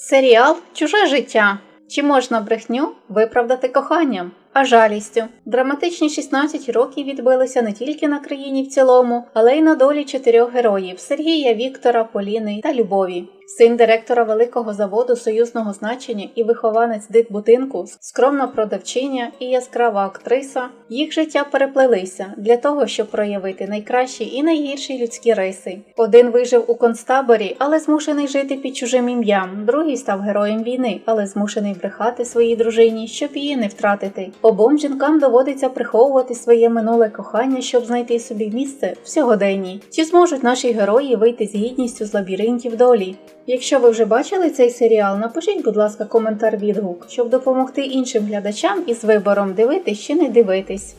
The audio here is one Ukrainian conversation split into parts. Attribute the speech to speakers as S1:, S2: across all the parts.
S1: Серіал Чуже життя. Чи можна брехню виправдати коханням? А жалістю. Драматичні 16 років відбилися не тільки на країні в цілому, але й на долі чотирьох героїв Сергія, Віктора, Поліни та Любові. Син директора великого заводу союзного значення і вихованець дитбудинку, скромна продавчиня і яскрава актриса. Їх життя переплелися для того, щоб проявити найкращі і найгірші людські риси. Один вижив у концтаборі, але змушений жити під чужим ім'ям. Другий став героєм війни, але змушений брехати своїй дружині, щоб її не втратити. Обом жінкам доводиться приховувати своє минуле кохання, щоб знайти собі місце в сьогоденні. Чи зможуть наші герої вийти з гідністю з лабіринтів долі? Якщо ви вже бачили цей серіал, напишіть, будь ласка, коментар відгук, щоб допомогти іншим глядачам із вибором дивитись чи не дивитись.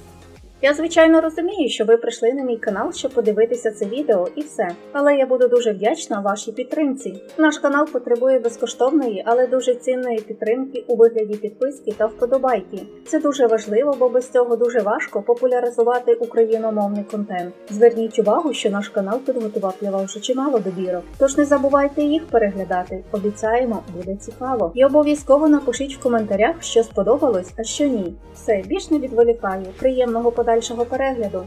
S1: Я звичайно розумію, що ви прийшли на мій канал, щоб подивитися це відео і все. Але я буду дуже вдячна вашій підтримці. Наш канал потребує безкоштовної, але дуже цінної підтримки у вигляді підписки та вподобайки. Це дуже важливо, бо без цього дуже важко популяризувати україномовний контент. Зверніть увагу, що наш канал підготував для вас вже чимало добірок. Тож не забувайте їх переглядати. Обіцяємо, буде цікаво. І обов'язково напишіть в коментарях, що сподобалось, а що ні. Все, більш не відволікаю. Приємного подальшого перегляду.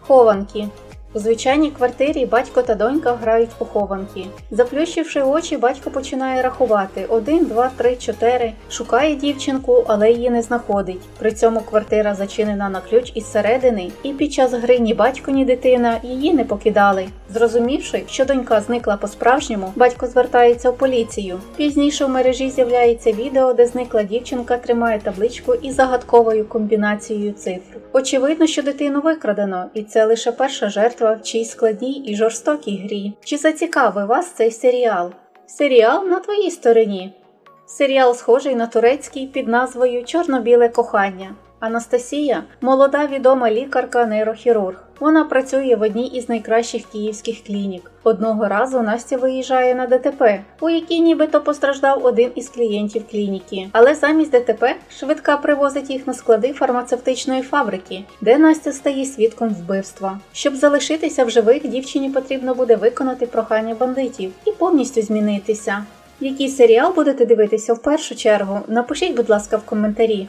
S1: Хованки. У звичайній квартирі батько та донька грають у хованки. Заплющивши очі, батько починає рахувати: один, два, три, чотири. Шукає дівчинку, але її не знаходить. При цьому квартира зачинена на ключ із середини, і під час гри ні батько, ні дитина її не покидали. Зрозумівши, що донька зникла по-справжньому, батько звертається в поліцію. Пізніше в мережі з'являється відео, де зникла дівчинка тримає табличку із загадковою комбінацією цифр. Очевидно, що дитину викрадено, і це лише перша жертва в чій складній і жорстокій грі. Чи зацікавив вас цей серіал? Серіал на твоїй стороні. Серіал схожий на турецький під назвою Чорно-біле кохання. Анастасія молода відома лікарка-нейрохірург. Вона працює в одній із найкращих київських клінік. Одного разу Настя виїжджає на ДТП, у якій нібито постраждав один із клієнтів клініки. Але замість ДТП швидка привозить їх на склади фармацевтичної фабрики, де Настя стає свідком вбивства. Щоб залишитися в живих, дівчині потрібно буде виконати прохання бандитів і повністю змінитися. Який серіал будете дивитися в першу чергу? Напишіть, будь ласка, в коментарі.